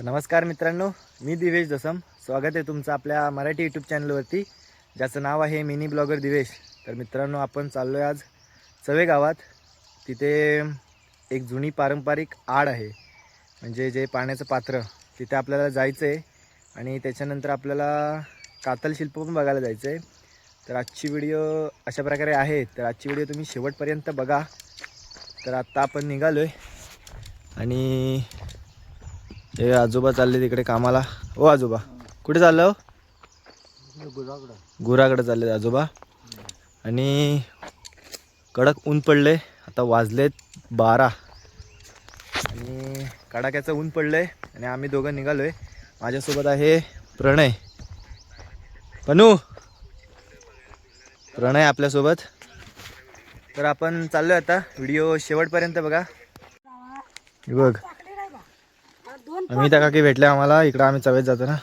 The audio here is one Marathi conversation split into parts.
तर नमस्कार मित्रांनो मी दिवेश दसम. स्वागत आहे तुमचं आपल्या मराठी यूट्यूब चॅनलवरती ज्याचं नाव आहे मिनी ब्लॉगर दिवेश. तर मित्रांनो आपण चाललो आहे आज चवे गावात. तिथे एक जुनी पारंपरिक आड आहे. म्हणजे जे पाण्याचं पात्र तिथे आपल्याला जायचं आहे आणि त्याच्यानंतर आपल्याला कातल शिल्प पण बघायला जायचं आहे तर आजची व्हिडिओ अशा प्रकारे आहे. तर आजची व्हिडिओ तुम्ही शेवटपर्यंत बघा. तर आत्ता आपण निघालो आहे आणि हे आजोबा चालले तिकडे कामाला. ओ आजोबा कुठे चाललं हो? गुराकडे चालले आजोबा. आणि कडक ऊन पडले आता वाजलेत बारा. आणि कडाक्याचं ऊन पडलंय आणि आम्ही दोघं निघालोय. माझ्यासोबत आहे प्रणय. पनू? प्रणय आपल्यासोबत. तर आपण चाललोय आता. व्हिडिओ शेवटपर्यंत बघा. बघ. आम्ही त्या काकी भेटल्या आम्हाला. इकडं आम्ही चवेत जातो ना.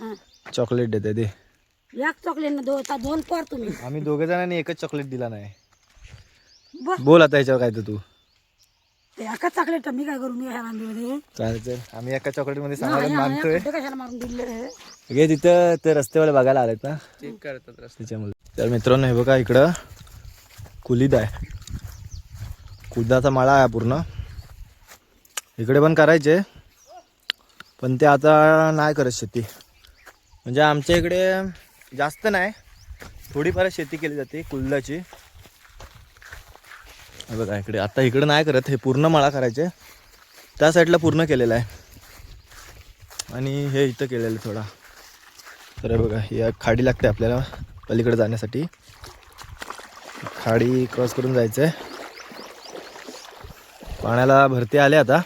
हं. चॉकलेट देते ते. एक चॉकलेट ना दो आता दोन पर तुम्ही. आम्ही दोघे जणांनी एकच चॉकलेट दिला नाही. बस बोल आता याच्यावर काय तर तू. ते एका चॉकलेट मी काय करू? मी ह्या चालेल चल. आम्ही एका चॉकलेटमध्ये समाधान मानतोय कशाला मारून दिले हे? तिथं ते रस्त्यावर बघायला आलेत ना. चेक करतात त्याच्यामुळे. तर मित्रांनो हे बघा इकडं. कुलीद आहे. कुदाचा माळा आहे पूर्ण. इकडे पण करायचे. पण ते आता नाही करत शेती. म्हणजे आमच्या इकडे जास्त नाही. थोडीफार शेती केली जाते कुल्दाची बघा इकडे. आता इकडे नाही करत हे पूर्ण माळा करायचे. त्या साईडला पूर्ण केलेला आहे. आणि हे इथं केलेलं आहे थोडा. तर बघा या खाडी लागते आपल्याला पलीकडे जाण्यासाठी. खाडी क्रॉस करून जायचं आहे पाण्याला भरती आले आता.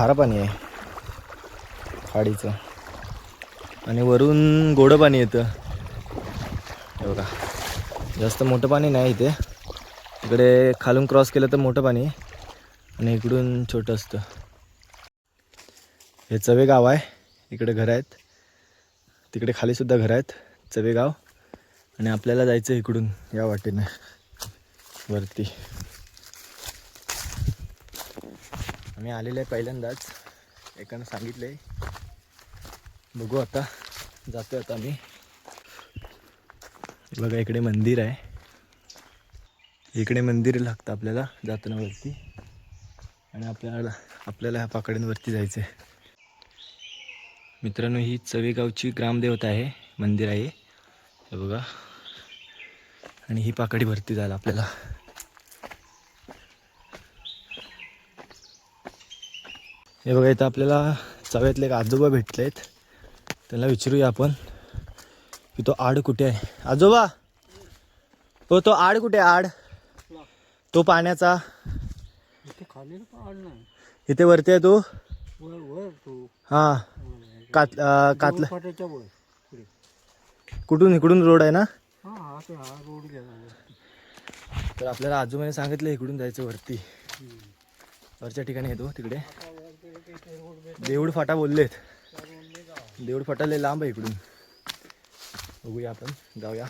खारं पाणी आहे. खाडीचं. आणि वरून गोडं पाणी येतं. हे बघा. जास्त मोठं पाणी नाही इथे. इकडे खालून क्रॉस केलं तर मोठं पाणी आणि इकडून छोटं असतं. हे चवे गाव आहे. इकडे घरं आहेत. तिकडे खालीसुद्धा घरं आहेत. चवे गाव आणि आपल्याला जायचं इकडून या वाटेनं. वरती. आम्ही आलेलो आहे पहिल्यांदाच. एकानं सांगितलं आहे बघू आता. जातो आता आम्ही. बघा इकडे मंदिर आहे. इकडे मंदिर लागतं आपल्याला जाताना वरती आणि आपल्याला आपल्याला ह्या पाकड्यांवरती जायचं आहे मित्रांनो ही चवेगावची ग्रामदेवता आहे. मंदिर आहे. बघा. आणि ही पाकडी भरती जायला आपल्याला हे बघा इथं आपल्याला चव्यातले एक आजोबा भेटले आहेत त्यांना विचारूया आपण की तो आड कुठे आहे? आजोबा! हो तो आड कुठे आड. तो पाण्याचा. खाली नाही. इथे वरती आहे तो? हां. कात कातला. कुठून इकडून रोड आहे ना? हा हा हा तर आपल्याला आजोबाने सांगितलं इकडून जायचं वरती. वरच्या ठिकाणी येतो तिकडे. देऊड फाटा बोललेत. देऊड फाटा लय लांब आहे इकडून. बघूया आपण जाऊया.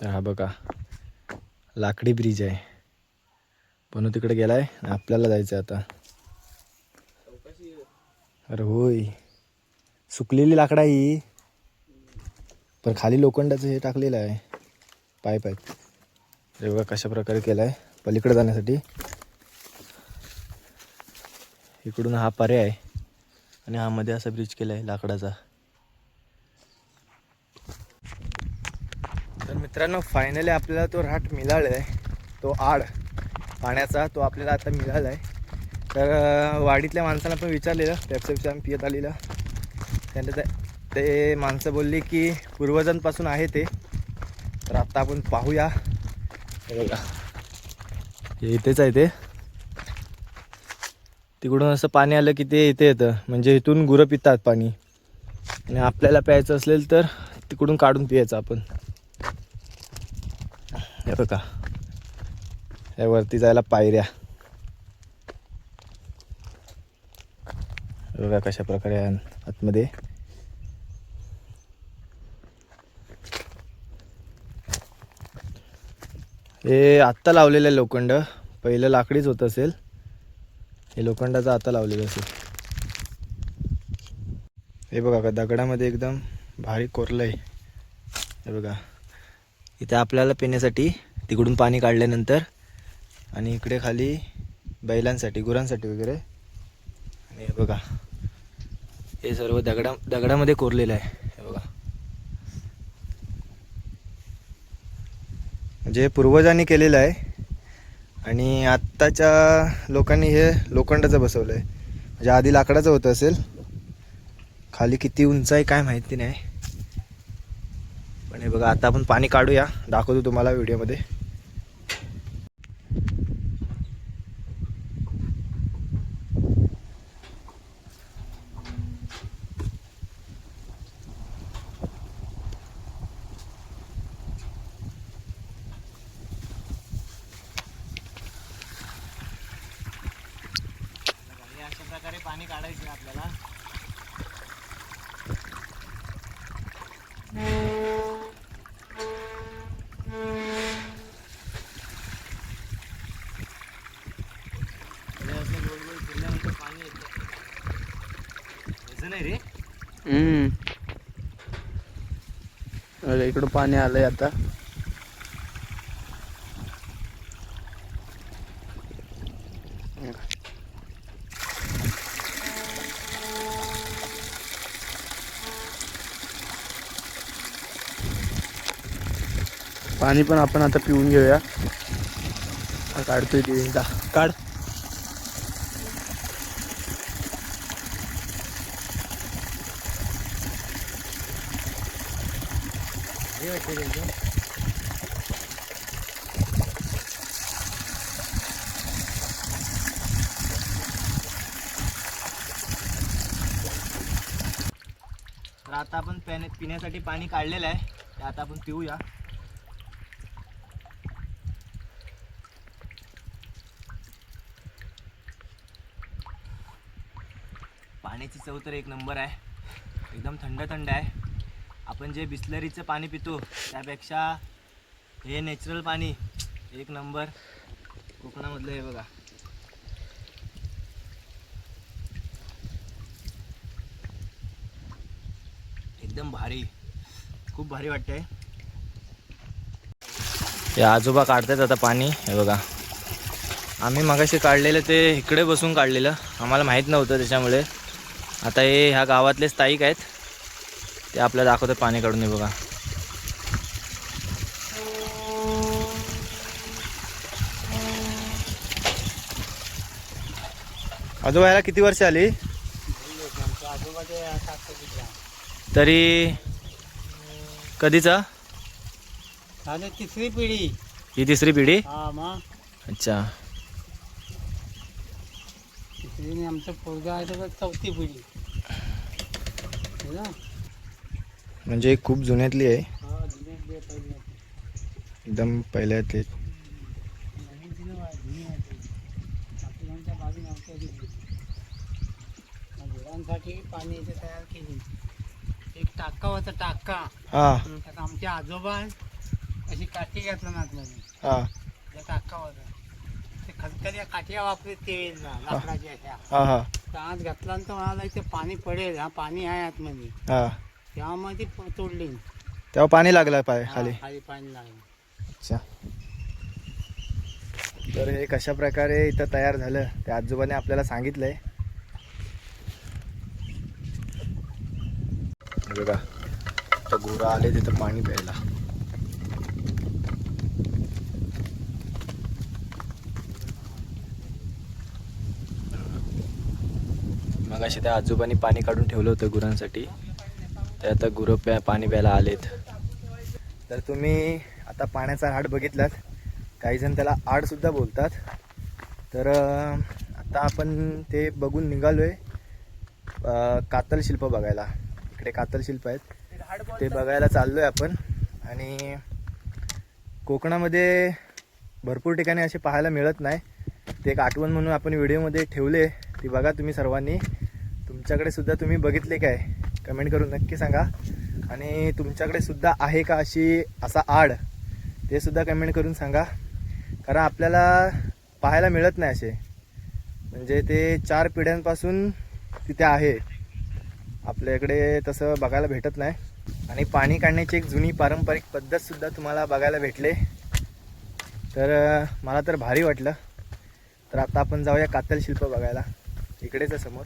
तर हा बघा लाकडी ब्रिज आहे. पण तिकडे गेलाय आपल्याला जायचं आहे आता. अरे होय. सुकलेली लाकडं आहे ही. पण खाली लोखंडाचं हे टाकलेलं आहे. पाय पाय. हे बघा कशा प्रकारे केलं आहे पलीकडे जाण्यासाठी. इकडून हा पर्याय आहे. आणि हा मध्ये असा ब्रिज केला आहे लाकडाचा. तर मित्रांनो फायनली आपल्याला तो राट मिळाला आहे तो आड. पाण्याचा तो आपल्याला आता मिळाला आहे तर वाडीतल्या माणसांना पण विचारलेलं. त्याचं आम्ही पियत आलेलं. त्यांना ते ते माणसं बोलली की पूर्वजांपासून आहे ते. तर आत्ता आपण पाहूया. बघा. हे इथेच आहे ते. तिकडून असं पाणी आलं की ते इथे येतं. म्हणजे इथून गुरं पितात पाणी. आणि आपल्याला प्यायचं असेल तर तिकडून काढून पियायचं आपण. हे बघा. या वरती जायला पायऱ्या. बघा कशा प्रकारे आतमध्ये हे आत्ता लावलेलं आहे लोखंड. पहिलं लाकडीच होत असेल. हे लोखंडाचं आता लावलेलं असेल. हे बघा का दगडामध्ये एकदम भारी कोरलं आहे हे बघा. इथे आपल्याला पिण्यासाठी तिकडून पाणी काढल्यानंतर आणि इकडे खाली बैलांसाठी गुरांसाठी वगैरे. आणि हे बघा. हे सर्व दगडा दगडामध्ये कोरलेलं आहे. जे पूर्वजांनी केलेलं आहे आणि आत्ताच्या लोकांनी हे लोखंडाचं बसवलं आहे म्हणजे आधी लाकडाचं होतं असेल खाली किती उंच आहे काय माहिती नाही. पण हे बघा आता आपण पाणी काढूया दाखवतो तुम्हाला व्हिडिओमध्ये अशा प्रकारे पाणी काढायचे आपल्याला. असं गोल पाणी येतं. याचं नाही रे. हम्म. अरे इकडं पाणी आलंय आता. पाणी पण आपण आता पिऊन घेऊया. काढतोय ते जा काढ. तर आता आपण पिण्यासाठी पाणी काढलेलं आहे. ते आता आपण पिऊया पाण्याची चव तर एक नंबर आहे. एकदम थंड थंड आहे. आपण जे बिस्लरीचं पाणी पितो त्यापेक्षा हे नॅचरल पाणी एक नंबर. कोकणामधलं हे बघा. एकदम भारी. खूप भारी वाटतंय. या आजोबा काढतात आता पाणी. हे बघा. आम्ही मगाशी काढलेलं ते इकडे बसून काढलेलं. आम्हाला माहीत नव्हतं त्याच्यामुळे. आता हे ह्या गावातले स्थायिक आहेत. ते आपल्याला दाखवतात पाणी काढून बघा. आजोबा किती वर्ष आली? तरी कधीचा? तिसरी पिढी. ही तिसरी पिढी? अच्छा. आमचं पोरगा आहे तर चौथी पिढी? म्हणजे खूप जुन्यातली आहे. एकदम पहिल्यातली गुरांसाठी पाणी इथे तयार केली. एक टाका होता टाका. त्यात आमचे आजोबा अशी काठी घातला ना हां. त्या टाका होता ते खलखल्या काठ्या वापरत ते लाकडाच्या अशा. हां हां तर आज म्हणाला इथे पाणी पडेल हा पाणी आहे आतमध्ये. हां. त्यामध्ये प- तोडली. तेव्हा पाणी लागलं पाय हा, खाली. खाली पाणी लागलं. अच्छा. तर हे कशा प्रकारे इथं तयार झालं त्या आजोबाने आपल्याला सांगितलंय. हे बघा तर गुरं आले तिथं पाणी प्यायला. मग त्या आजोबांनी पाणी काढून ठेवलं होतं गुरांसाठी. ते आता गुरं प्या पाणी प्यायला आलेत. तर तुम्ही आता पाण्याचा हाड बघितलात. काही जण त्याला आडसुद्धा बोलतात. तर आता आपण ते बघून निघालो आहे कातल शिल्प बघायला. इकडे कातल शिल्प आहेत. ते बघायला चाललो आहे आपण. आणि कोकणामध्ये भरपूर ठिकाणी असे पाहायला मिळत नाही. ते एक आठवण म्हणून आपण व्हिडिओमध्ये ठेवले. ती बघा तुम्ही सर्वांनी. तुमच्याकडे सुद्धा तुम्ही बघितले काय? कमेंट करून नक्की सांगा. आणि तुमच्याकडे सुद्धा आहे का अशी असा आड? ते सुद्धा कमेंट करून सांगा. कारण आपल्याला पाहायला मिळत नाही असे. म्हणजे ते चार पिढ्यांपासून तिथे आहे. आपल्याकडे तसं बघायला भेटत नाही. आणि पाणी काढण्याची एक जुनी पारंपरिक पद्धतसुद्धा तुम्हाला बघायला भेटले. तर मला तर भारी वाटलं. तर आता आपण जाऊया कातल शिल्प बघायला. इकडेच समोर.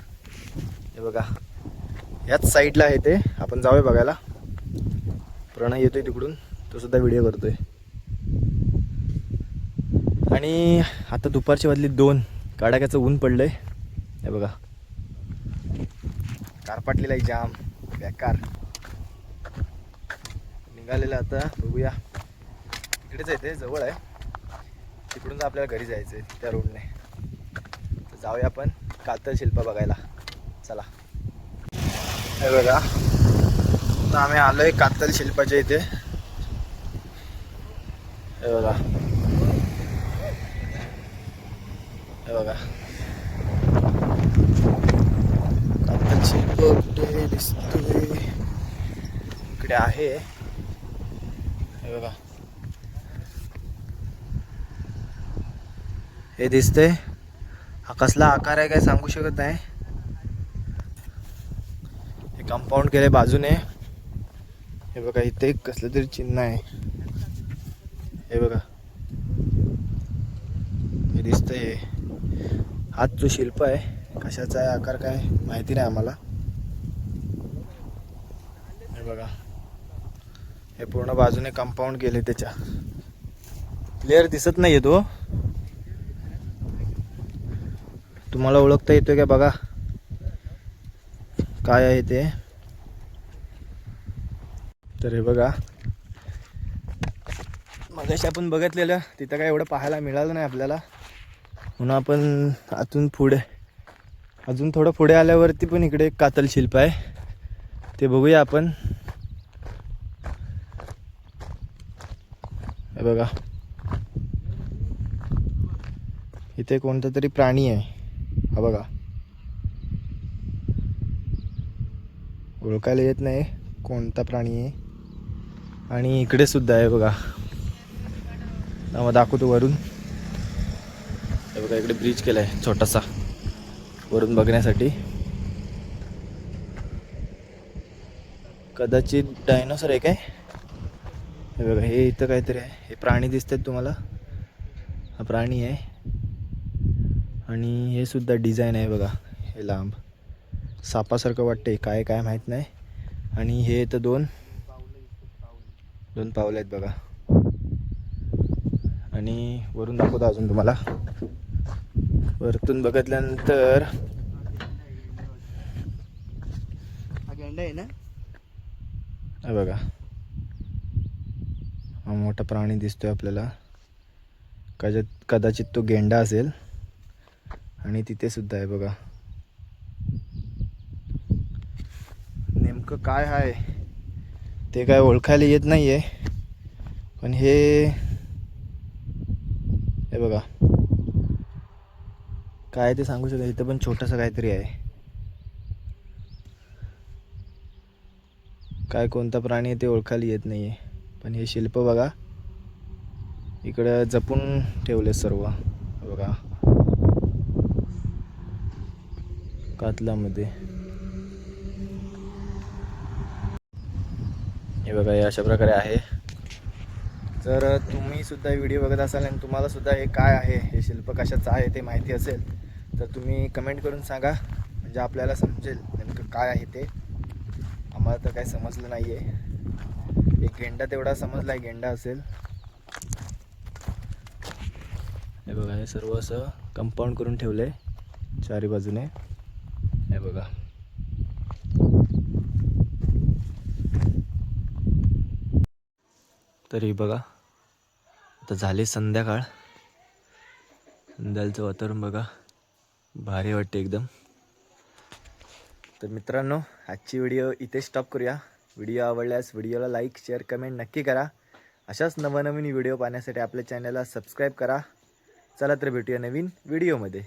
हे बघा. ह्याच साईडला आहे ते. आपण जाऊया बघायला. प्रणय येतोय तिकडून. तो सुद्धा व्हिडिओ करतोय. आणि आता दुपारची वाजली दोन. काडाक्याचं ऊन पडलंय. हे बघा. कारपाटलेला आहे जाम. बेकार. निघालेला आता. बघूया. इकडेच आहे ते. जवळ आहे. तिकडून आपल्याला घरी जायचं आहे त्या रोडने तर जाऊया आपण. कातल शिल्प बघायला. चला. हे बघा. आता आम्ही आलोय कातल शिल्पाच्या इथे. हे बघा. हे बघा. कातल शिल्प कुठे दिसतोय. इकडे आहे. हे बघा. हे दिसतंय. हा कसला आकार आहे काय सांगू शकत नाही. कंपाऊंड केले बाजूने. हे बघा इथे कसलं तरी चिन्ह आहे. हे बघा. हे दिसतंय. हे हाच जो शिल्प आहे कशाचा आहे आकार काय माहिती नाही आम्हाला. हे बघा. हे पूर्ण बाजूने कंपाऊंड केले त्याच्या. क्लिअर दिसत नाही तो हो. तुम्हाला ओळखता येतोय का बघा? काय आहे ते? तर हे बघा. मगाशी आपण बघितलेलं तिथं काय एवढं पाहायला मिळालं नाही आपल्याला. म्हणून आपण आतून पुढे अजून थोडं पुढे आल्यावरती पण इकडे एक कातल शिल्प आहे. ते बघूया आपण. हे बघा. इथे कोणता तरी प्राणी आहे. हा बघा. ओळखायला येत नाही. कोणता प्राणी आहे? आणि इकडे सुद्धा आहे बघा. मग दाखवतो वरून. हे बघा इकडे ब्रिज केला आहे छोटासा. वरून बघण्यासाठी. कदाचित डायनोसर आहे काय? हे बघा हे इथं काहीतरी आहे. हे प्राणी दिसतात तुम्हाला. हा प्राणी आहे. आणि हे सुद्धा डिझाईन आहे बघा हे लांब. सापासारखं वाटतंय काय काय माहीत नाही. आणि हे तर दोन दोन पावलं आहेत बघा. आणि वरून दाखवतो अजून तुम्हाला. वरतून बघितल्यानंतर गेंडा आहे ना? हे बघा. हा मोठा प्राणी दिसतोय आपल्याला. कदाचित कदाचित तो गेंडा असेल. आणि तिथे सुद्धा आहे बघा. नेमकं काय आहे ते काय ओळखायला येत नाही आहे पण हे हे बघा. काय ते सांगू शकत इथं पण छोटंसं काहीतरी आहे. काय कोणता प्राणी आहे ते ओळखायला येत नाही आहे पण हे शिल्प बघा. इकडं जपून ठेवले सर्व. बघा. कातलामध्ये. बघा हे अशा प्रकारे आहे. जर तुम्ही सुद्धा व्हिडिओ बघत असाल आणि तुम्हाला सुद्धा हे काय आहे हे शिल्प कशाचं आहे ते माहिती असेल तर तुम्ही कमेंट करून सांगा म्हणजे आपल्याला समजेल नेमकं काय आहे ते. आम्हाला तर काही समजलं नाही आहे एक गेंडा तेवढा समजला आहे गेंडा असेल. हे बघा हे सर्व असं कंपाऊंड करून ठेवलं आहे चारी बाजूने. हे बघा. तरी बघा. आता झाले संध्याकाळ. संध्याकाळचं वातावरण बघा. भारी वाटते एकदम. तर मित्रांनो आजची व्हिडिओ इथे स्टॉप करूया. व्हिडिओ आवडल्यास व्हिडिओला लाईक शेअर कमेंट नक्की करा. अशाच नवनवीन व्हिडिओ पाहण्यासाठी आपल्या चॅनलला सबस्क्राईब करा. चला तर भेटूया नवीन व्हिडिओमध्ये